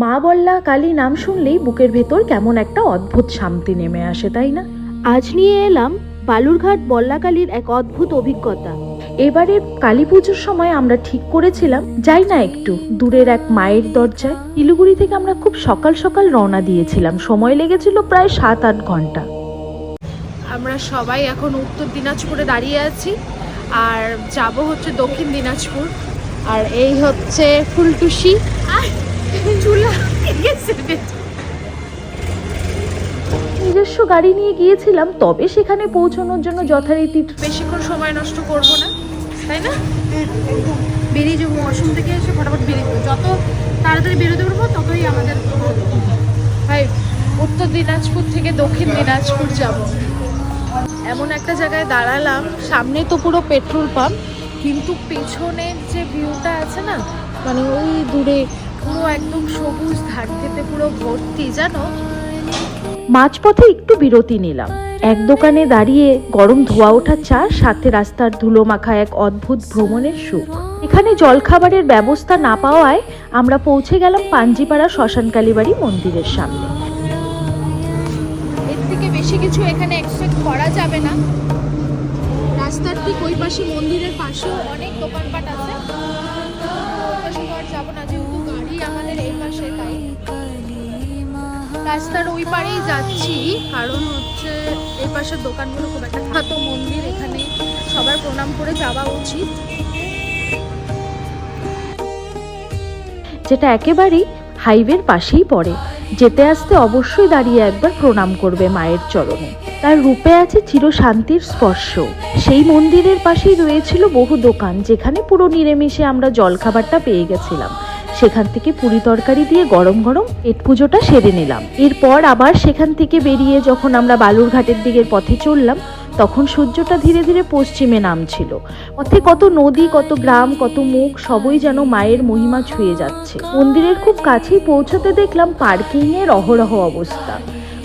মা বল্লা কালী নাম শুনলেই বুকের ভেতর কেমন একটা অদ্ভুত শান্তি নেমে আসে তাই না? আজ নিয়ে এলাম বালুরঘাট বল্লাকালীর এক অদ্ভুত অভিজ্ঞতা। এবারে কালী পুজোর সময় আমরা ঠিক করেছিলাম যাই না একটু দূরের এক মায়ের দরজায়। ইলুগুড়ি থেকে আমরা খুব সকাল সকাল রওনা দিয়েছিলাম সময় লেগেছিল প্রায় সাত আট ঘণ্টা। আমরা সবাই এখন উত্তর দিনাজপুরে দাঁড়িয়ে আছি আর যাব হচ্ছে দক্ষিণ দিনাজপুর। আর এই হচ্ছে ফুলটুসি নিজস্ব গাড়ি নিয়ে গিয়েছিলাম তবে সেখানে পৌঁছানোর জন্য যথারীতি বেশিক্ষণ সময় নষ্ট করব না তাই না? বেরিয়ে যাব অসম থেকে এসে ফটাফট বেরিয়ে যাব। যত তাড়াতাড়ি বেরোতে পারব ততই আমাদের ভাই উত্তর দিনাজপুর থেকে দক্ষিণ দিনাজপুর যাব। এমন একটা জায়গায় দাঁড়ালাম সামনে তো পুরো পেট্রোল পাম্প কিন্তু পেছনের যে ভিউটা আছে না মানে ওই দূরে পুরো একদম সবুজ ধার খেতে পুরো ভর্তি জানো? মাঝপথে একটু বিরতি নিলাম। এক দোকানে দাঁড়িয়ে গরম ধোয়া ওঠা চা সাথে রাস্তার ধুলো মাখা এক অদ্ভুত ভ্রমণের সুখ। এখানে জলখাবারের ব্যবস্থা না পাওয়ায় আমরা পৌঁছে গেলাম পাঞ্জিপাড়া শ্মশান কালীবাড়ি মন্দিরের সামনে। এর থেকে বেশি কিছু এখানে এক্সপেক্ট করা যাবে না। রাস্তার ঠিক ওই পাশে মন্দিরের পাশেও অনেক দোকানপাট আছে। যাব না রাস্তার ওই পারেই যাচ্ছি। কারণ হচ্ছে এই পাশের দোকানগুলো খুব একটা খাতো মন্দির, এখানে সবার প্রণাম করে যাওয়া উচিত। যেটা একেবারেই হাইওয়ের পাশেই পড়ে। যেতে আসতে অবশ্যই দাঁড়িয়ে একবার প্রণাম করবে মায়ের চরণে। তার রূপে আছে চিরশান্তির স্পর্শ। সেই মন্দিরের পাশেই রয়েছিল বহু দোকান, যেখানে পুরো নিরামিষে আমরা জলখাবারটা পেয়ে গেছিলাম। সেখান থেকে পুরি তরকারি দিয়ে গরম গরম পেট পুজোটা সেরে নিলাম। এরপর আবার সেখান থেকে বেরিয়ে যখন আমরা বালুরঘাটের দিকের পথে চললাম, তখন সূর্যটা ধীরে ধীরে পশ্চিমে নামছিল। পথে কত নদী, কত গ্রাম, কত মুখ, সবই যেন মায়ের মহিমা ছুঁয়ে যাচ্ছে। মন্দিরের খুব কাছেই পৌঁছতে দেখলাম পার্কিং এর অহরহ অবস্থা।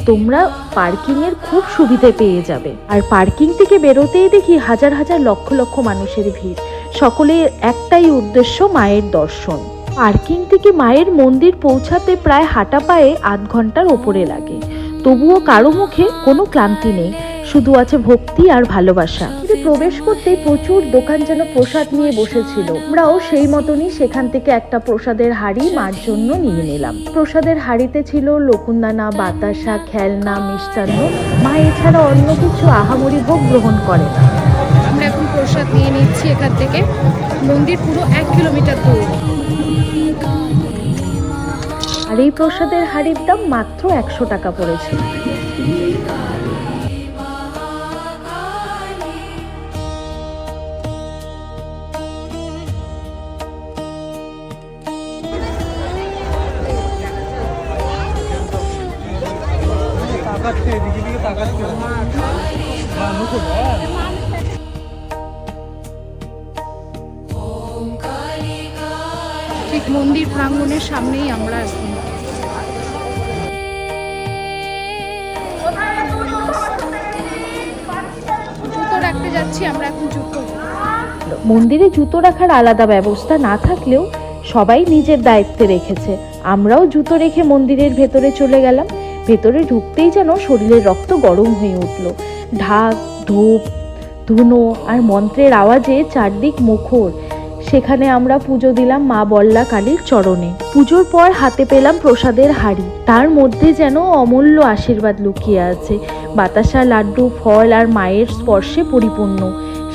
তোমরা পার্কিং এর খুব সুবিধে পেয়ে যাবে। আর পার্কিং থেকে বেরোতেই দেখি হাজার হাজার লক্ষ লক্ষ মানুষের ভিড়। সকলের একটাই উদ্দেশ্য মায়ের দর্শন। পার্কিং থেকে মায়ের মন্দির পৌঁছাতে প্রায় হাঁটা পায়ে আধ ঘণ্টার ওপরে লাগে। তবুও কারও মুখে কোনো ক্লান্তি নেই, শুধু আছে ভক্তি আর ভালোবাসা। প্রবেশ করতেই প্রচুর দোকান যেন প্রসাদ নিয়ে বসেছিল। আমরাও সেই মতনই সেখান থেকে একটা প্রসাদের হাড়ি মার জন্য নিয়ে নিলাম। প্রসাদের হাড়িতে ছিল লকুন্দানা, বাতাসা, খেলনা, মিষ্টান্ন। মা এছাড়া অন্য কিছু আহামরি ভোগ গ্রহণ করে না আমরা এখন প্রসাদ নিয়ে নিচ্ছি এখান থেকে। মন্দির পুরো এক কিলোমিটার দূর। আর এই প্রসাদের হাড়ির দাম মাত্র একশো টাকা পড়েছে। তাকাচ্ছে দিকে তাকাচ্ছে। মন্দির প্রাঙ্গণের সামনেই আমরা এখন মন্দিরে জুতো রাখার আলাদা ব্যবস্থা না থাকলেও সবাই নিজের দায়িত্বে রেখেছে। আমরাও জুতো রেখে মন্দিরের ভেতরে চলে গেলাম। ভেতরে ঢুকতেই যেন শরীরের রক্ত গরম হয়ে উঠল। ঢাক, ধূপ, ধুনো আর মন্ত্রের আওয়াজে চারদিক মুখর। সেখানে আমরা পুজো দিলাম মা বল্লা কালীর চরণে। পুজোর পর হাতে পেলাম প্রসাদের হাড়ি। তার মধ্যে যেন অমূল্য আশীর্বাদ লুকিয়ে আছে। বাতাসা লাড্ডু, ফল আর মায়ের স্পর্শে পরিপূর্ণ।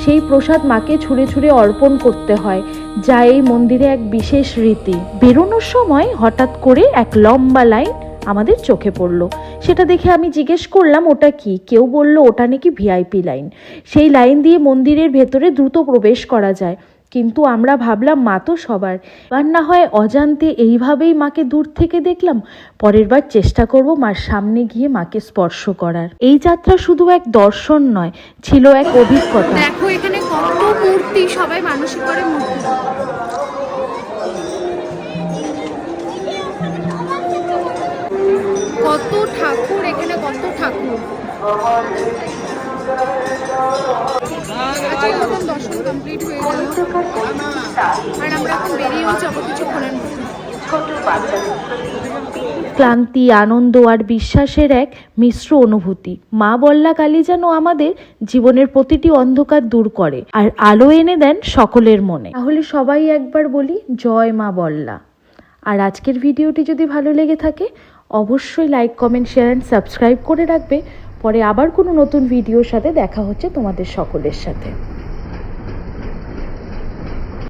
সেই প্রসাদ মাকে ছুঁড়ে ছুঁড়ে অর্পণ করতে হয়, যা এই মন্দিরে এক বিশেষ রীতি। বেরোনোর সময় হঠাৎ করে এক লম্বা লাইন আমাদের চোখে পড়ল। সেটা দেখে আমি জিজ্ঞেস করলাম, ওটা কি? কেউ বলল, ওটা নাকি ভিআইপি লাইন। সেই লাইন দিয়ে মন্দিরের ভেতরে দ্রুত প্রবেশ করা যায়। কিন্তু আমরা ভাবলাম, মা তো সবার। এবার না হয় অজান্তে এইভাবেই মাকে দূর থেকে দেখলাম। পরের বার চেষ্টা করব মার সামনে গিয়ে মাকে স্পর্শ করার। এই যাত্রা শুধু এক দর্শন নয়, ছিল এক অভিজ্ঞতা। দেখো এখানে কত মূর্তি, সবাই মানসিক করে মূর্তি। কত ঠাকুর, এখানে কত ঠাকুর। ক্লান্তি, আনন্দ আর বিশ্বাসের এক মিশ্র অনুভূতি। মা বল্লা কালী যেন আমাদের জীবনের প্রতিটি অন্ধকার দূর করে আর আলো এনে দেন সকলের মনে। তাহলে সবাই একবার বলি, জয় মা বল্লা। আর আজকের ভিডিওটি যদি ভালো লেগে থাকে, অবশ্যই like comment share and subscribe করে রাখবে। পরে আবার কোনো নতুন ভিডিওর সাথে দেখা হচ্ছে তোমাদের সকলের সাথে।